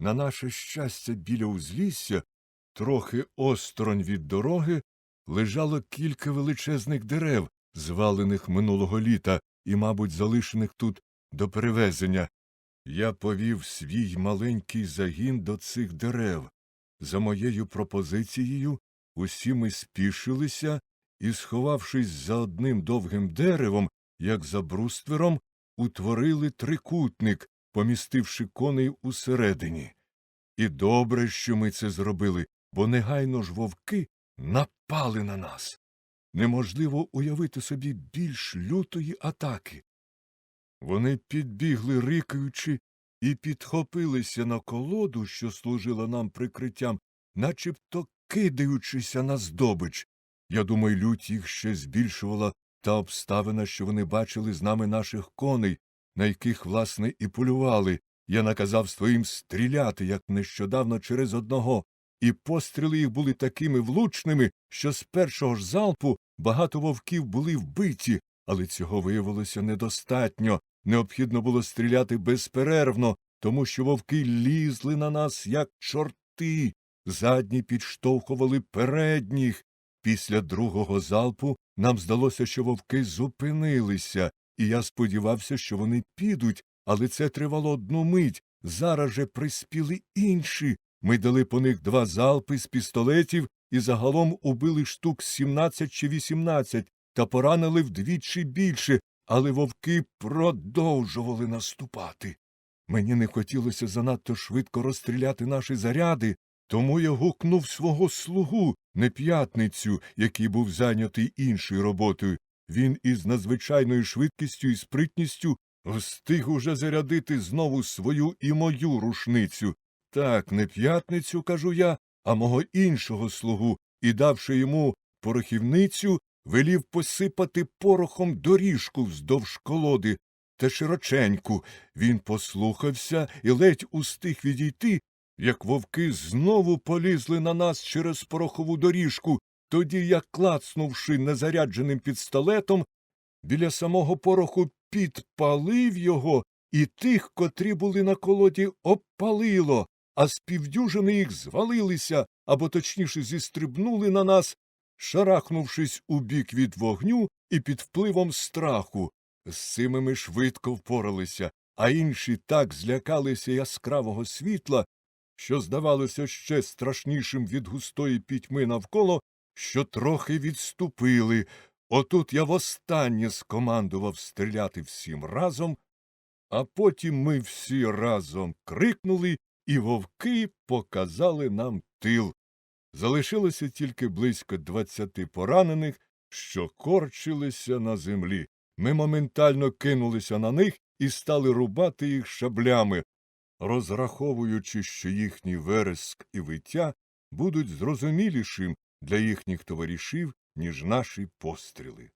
На наше щастя, біля узлісся, трохи осторонь від дороги, лежало кілька величезних дерев, звалених минулого літа і, мабуть, залишених тут до перевезення. Я повів свій маленький загін до цих дерев. За моєю пропозицією, усі ми спішилися і, сховавшись за одним довгим деревом, як за бруствером, утворили трикутник, помістивши коней усередині. І добре, що ми це зробили, бо негайно ж вовки напали на нас. Неможливо уявити собі більш лютої атаки. Вони підбігли, рикаючи, і підхопилися на колоду, що служила нам прикриттям, начебто кидаючися на здобич. Я думаю, лють їх ще збільшувала та обставина, що вони бачили з нами наших коней, на яких, власне, і полювали. Я наказав своїм стріляти, як нещодавно через одного, і постріли їх були такими влучними, що з першого ж залпу багато вовків були вбиті, але цього виявилося недостатньо. Необхідно було стріляти безперервно, тому що вовки лізли на нас, як чорти, задні підштовхували передніх. Після другого залпу нам здалося, що вовки зупинилися, і я сподівався, що вони підуть, але це тривало одну мить. Зараз же приспіли інші. Ми дали по них два залпи з пістолетів і загалом убили штук 17 чи 18 та поранили вдвічі більше, але вовки продовжували наступати. Мені не хотілося занадто швидко розстріляти наші заряди, тому я гукнув свого слугу, неп'ятницю, який був зайнятий іншою роботою. Він із надзвичайною швидкістю і спритністю встиг уже зарядити знову свою і мою рушницю. Так, не п'ятницю, кажу я, а мого іншого слугу, і, давши йому порохівницю, велів посипати порохом доріжку вздовж колоди та широченьку. Він послухався і ледь устиг відійти, як вовки знову полізли на нас через порохову доріжку, тоді я, клацнувши незарядженим пістолетом, біля самого пороху підпалив його, і тих, котрі були на колоді, обпалило, а з півдюжини їх звалилися, або точніше зістрибнули на нас, шарахнувшись у бік від вогню і під впливом страху. З цими ми швидко впоралися, а інші так злякалися яскравого світла, що здавалося ще страшнішим від густої пітьми навколо, що трохи відступили. Отут я востаннє скомандував стріляти всім разом, а потім ми всі разом крикнули, і вовки показали нам тил. Залишилося тільки близько двадцяти поранених, що корчилися на землі. Ми моментально кинулися на них і стали рубати їх шаблями, розраховуючи, що їхній вереск і виття будуть зрозумілішим для їхніх товаришів, ніж наші постріли.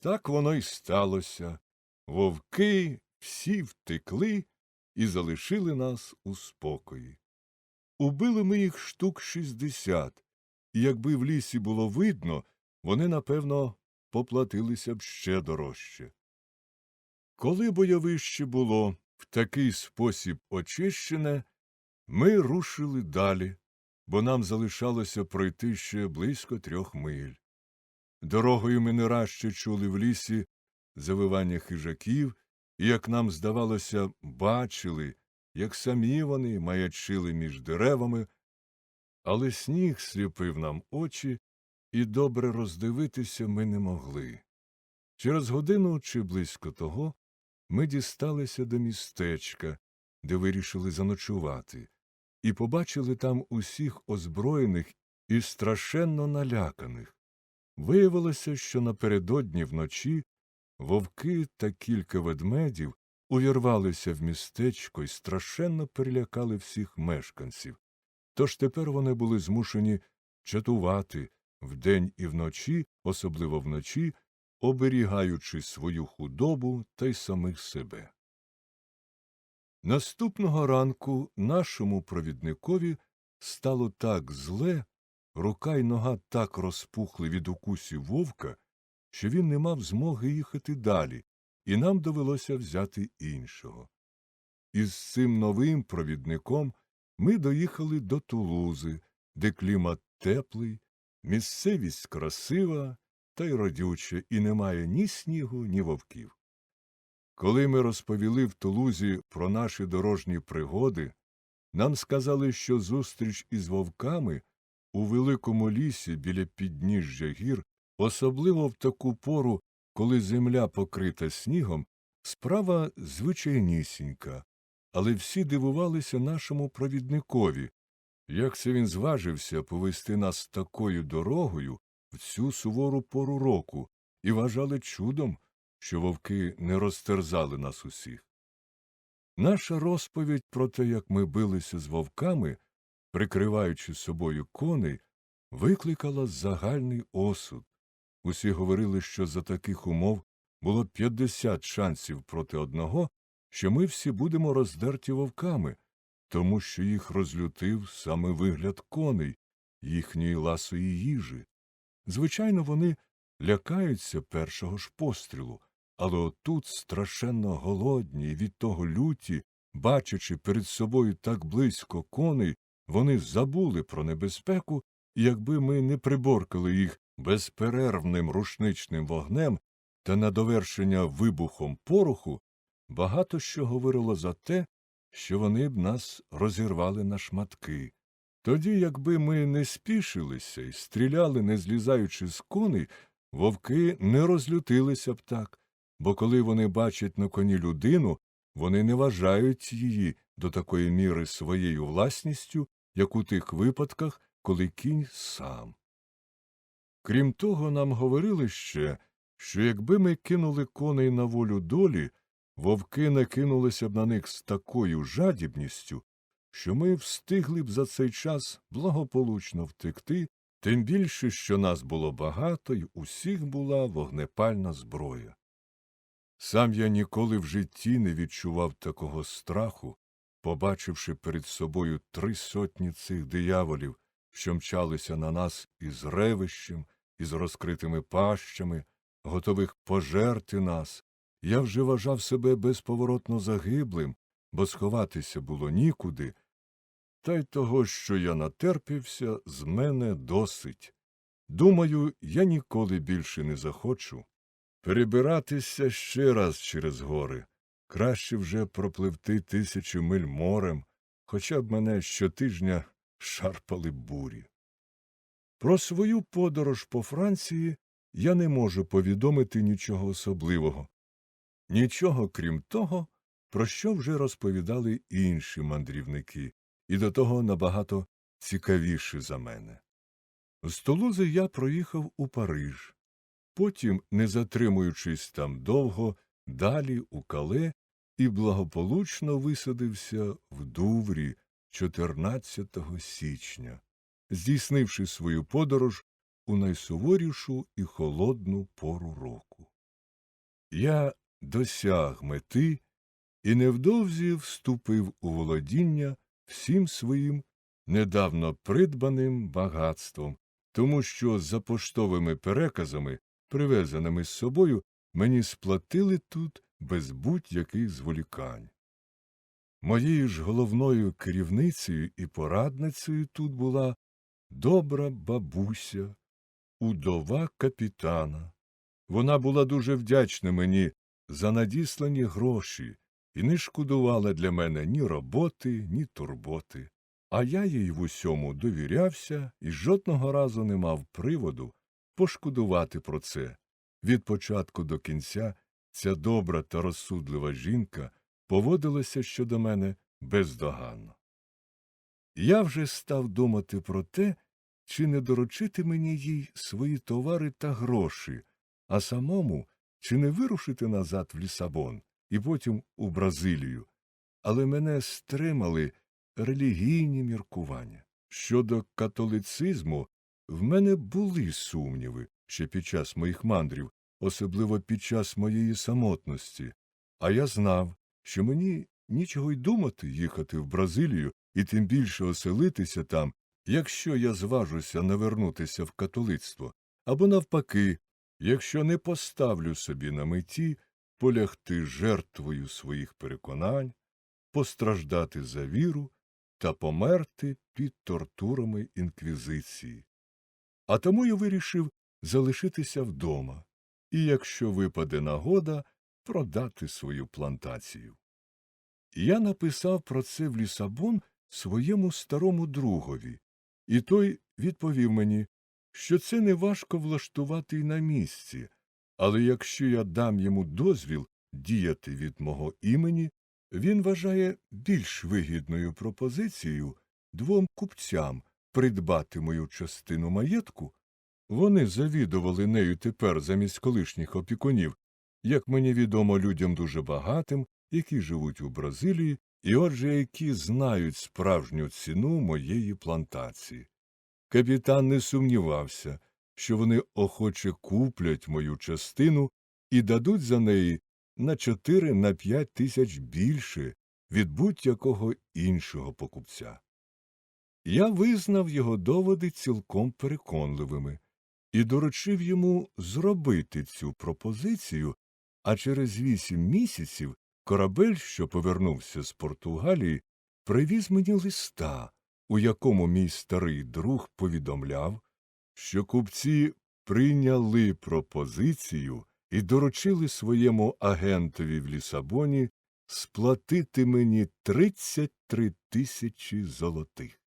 Так воно й сталося. Вовки всі втекли і залишили нас у спокої. Убили ми їх штук шістдесят, і якби в лісі було видно, вони, напевно, поплатилися б ще дорожче. Коли бойовище було в такий спосіб очищене, ми рушили далі, бо нам залишалося пройти ще близько трьох миль. Дорогою ми не раз ще чули в лісі завивання хижаків, і, як нам здавалося, бачили, як самі вони маячили між деревами, але сніг сліпив нам очі, і добре роздивитися ми не могли. Через годину чи близько того ми дісталися до містечка, де вирішили заночувати, і побачили там усіх озброєних і страшенно наляканих. Виявилося, що напередодні вночі вовки та кілька ведмедів увірвалися в містечко і страшенно перелякали всіх мешканців. Тож тепер вони були змушені чатувати вдень і вночі, особливо вночі, оберігаючи свою худобу та й самих себе. Наступного ранку нашому провідникові стало так зле, рука й нога так розпухли від укусів вовка, що він не мав змоги їхати далі, і нам довелося взяти іншого. і з цим новим провідником ми доїхали до Тулузи, де клімат теплий, місцевість красива та й родюча, і немає ні снігу, ні вовків. Коли ми розповіли в Тулузі про наші дорожні пригоди, нам сказали, що зустріч із вовками у великому лісі біля підніжжя гір, особливо в таку пору, коли земля покрита снігом, справа звичайнісінька, але всі дивувалися нашому провідникові, як це він зважився повести нас такою дорогою в цю сувору пору року, і вважали чудом, що вовки не розтерзали нас усіх. Наша розповідь про те, як ми билися з вовками, прикриваючи собою коней, викликала загальний осуд. Усі говорили, що за таких умов було 50 шансів проти одного, що ми всі будемо роздерті вовками, тому що їх розлютив саме вигляд коней, їхньої ласої їжі. Звичайно, вони лякаються першого ж пострілу, але отут страшенно голодні і від того люті, бачачи перед собою так близько коней, вони забули про небезпеку, і якби ми не приборкали їх безперервним рушничним вогнем та на довершення вибухом пороху, багато що говорило за те, що вони б нас розірвали на шматки. Тоді, якби ми не спішилися і стріляли, не злізаючи з коней, вовки не розлютилися б так, бо коли вони бачать на коні людину, вони не вважають її до такої міри своєю власністю, як у тих випадках, коли кінь сам. Крім того, нам говорили ще, що якби ми кинули коней на волю долі, вовки накинулися б на них з такою жадібністю, що ми встигли б за цей час благополучно втекти, тим більше, що нас було багато й усіх була вогнепальна зброя. Сам я ніколи в житті не відчував такого страху, побачивши перед собою три сотні цих дияволів, що мчалися на нас із ревищем, із розкритими пащами, готових пожерти нас, я вже вважав себе безповоротно загиблим, бо сховатися було нікуди, та й того, що я натерпівся, з мене досить. Думаю, я ніколи більше не захочу перебиратися ще раз через гори. Краще вже пропливти тисячу миль морем, хоча б мене щотижня шарпали бурі. Про свою подорож по Франції я не можу повідомити нічого особливого, нічого крім того, про що вже розповідали інші мандрівники, і до того набагато цікавіші за мене. З Тулузи я проїхав у Париж, потім, не затримуючись там довго, далі у Кале і благополучно висадився в Дуврі 14 січня, здійснивши свою подорож у найсуворішу і холодну пору року. Я досяг мети і невдовзі вступив у володіння всім своїм недавно придбаним багатством, тому що за поштовими переказами, привезеними з собою, мені сплатили тут без будь-яких зволікань. Моєю ж головною керівницею і порадницею тут була добра бабуся, удова капітана. Вона була дуже вдячна мені за надіслані гроші і не шкодувала для мене ні роботи, ні турботи. А я їй в усьому довірявся і жодного разу не мав приводу пошкодувати про це. Від початку до кінця ця добра та розсудлива жінка поводилася щодо мене бездоганно. Я вже став думати про те, чи не доручити мені їй свої товари та гроші, а самому чи не вирушити назад в Лісабон і потім у Бразилію. Але мене стримали релігійні міркування. Щодо католицизму, в мене були сумніви ще під час моїх мандрів, особливо під час моєї самотності, а я знав, що мені нічого й думати їхати в Бразилію і тим більше оселитися там, якщо я зважуся навернутися в католицтво, або навпаки, якщо не поставлю собі на меті полягти жертвою своїх переконань, постраждати за віру та померти під тортурами інквізиції. А тому я вирішив залишитися вдома і, якщо випаде нагода, продати свою плантацію. Я написав про це в Лісабон своєму старому другові, і той відповів мені, що це не важко влаштувати й на місці, але якщо я дам йому дозвіл діяти від мого імені, він вважає більш вигідною пропозицією двом купцям придбати мою частину маєтку. Вони завідували нею тепер замість колишніх опікунів, як мені відомо людям дуже багатим, які живуть у Бразилії, і отже, які знають справжню ціну моєї плантації. Капітан не сумнівався, що вони охоче куплять мою частину і дадуть за неї на чотири на п'ять тисяч більше від будь-якого іншого покупця. Я визнав його доводи цілком переконливими і доручив йому зробити цю пропозицію, а через вісім місяців корабель, що повернувся з Португалії, привіз мені листа, у якому мій старий друг повідомляв, що купці прийняли пропозицію і доручили своєму агентові в Лісабоні сплатити мені 33 тисячі золотих.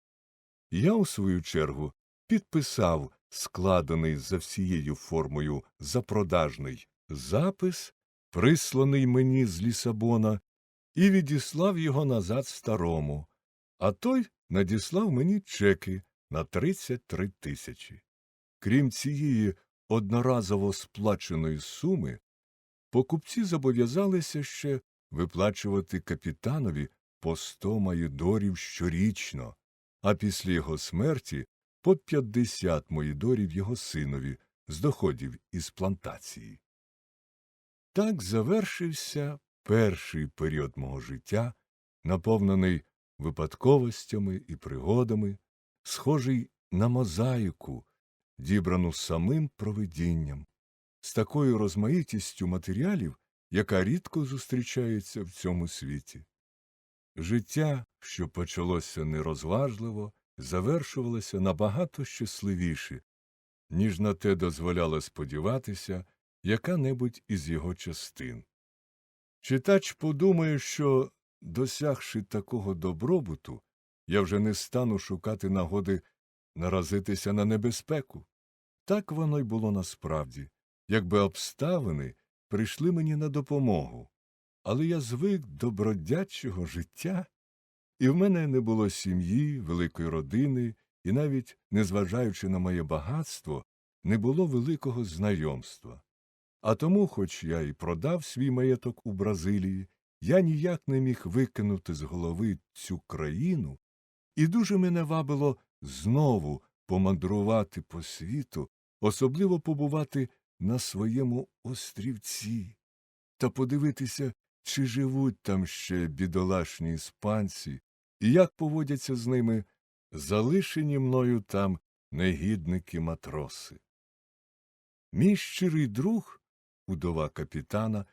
Я, у свою чергу, підписав складений за всією формою запродажний запис, присланий мені з Лісабона, і відіслав його назад старому, а той надіслав мені чеки на 33 тисячі. Крім цієї одноразово сплаченої суми, покупці зобов'язалися ще виплачувати капітанові по 100 маєдорів щорічно, а після його смерті по 50 моїдорів його синові з доходів із плантації. Так завершився перший період мого життя, наповнений випадковостями і пригодами, схожий на мозаїку, дібрану самим провидінням, з такою розмаїтістю матеріалів, яка рідко зустрічається в цьому світі. Життя, що почалося нерозважливо, завершувалося набагато щасливіше, ніж на те дозволяла сподіватися яка небудь із його частин. Читач подумає, що, досягши такого добробуту, я вже не стану шукати нагоди наразитися на небезпеку. Так воно й було насправді, якби обставини прийшли мені на допомогу. Але я звик до бродячого життя, і в мене не було сім'ї, великої родини, і навіть, незважаючи на моє багатство, не було великого знайомства. А тому, хоч я і продав свій маєток у Бразилії, я ніяк не міг викинути з голови цю країну, і дуже мене вабило знову помандрувати по світу, особливо побувати на своєму острівці та подивитися, чи живуть там ще бідолашні іспанці, і як поводяться з ними залишені мною там негідники матроси. Мій щирий друг, удова капітана,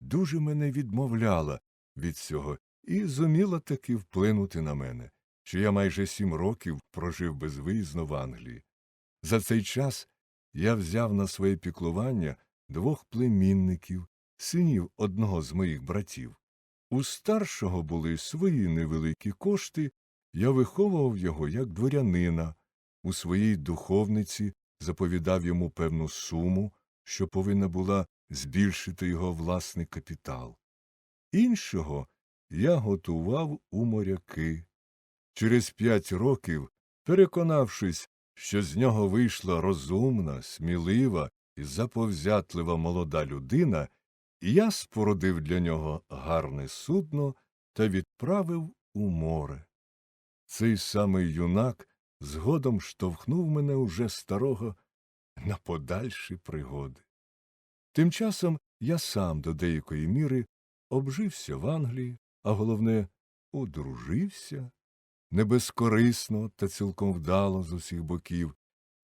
дуже мене відмовляла від цього і зуміла таки вплинути на мене, що я майже сім років прожив безвиїзно в Англії. За цей час я взяв на своє піклування двох племінників, синів одного з моїх братів. У старшого були свої невеликі кошти, я виховував його як дворянина, у своїй духовниці заповідав йому певну суму, що повинна була збільшити його власний капітал. Іншого я готував у моряки. Через п'ять років, переконавшись, що з нього вийшла розумна, смілива і заповзятлива молода людина, я спорудив для нього гарне судно та відправив у море. Цей самий юнак згодом штовхнув мене уже старого на подальші пригоди. Тим часом я сам до деякої міри обжився в Англії, а головне, одружився не безкорисно та цілком вдало з усіх боків,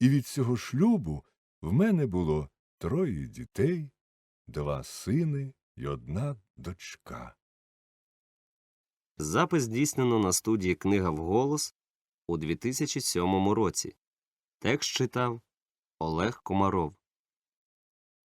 і від цього шлюбу в мене було троє дітей, два сини і одна дочка. Запис здійснено на студії Книга вголос у 2007 році. Текст читав Олег Комаров.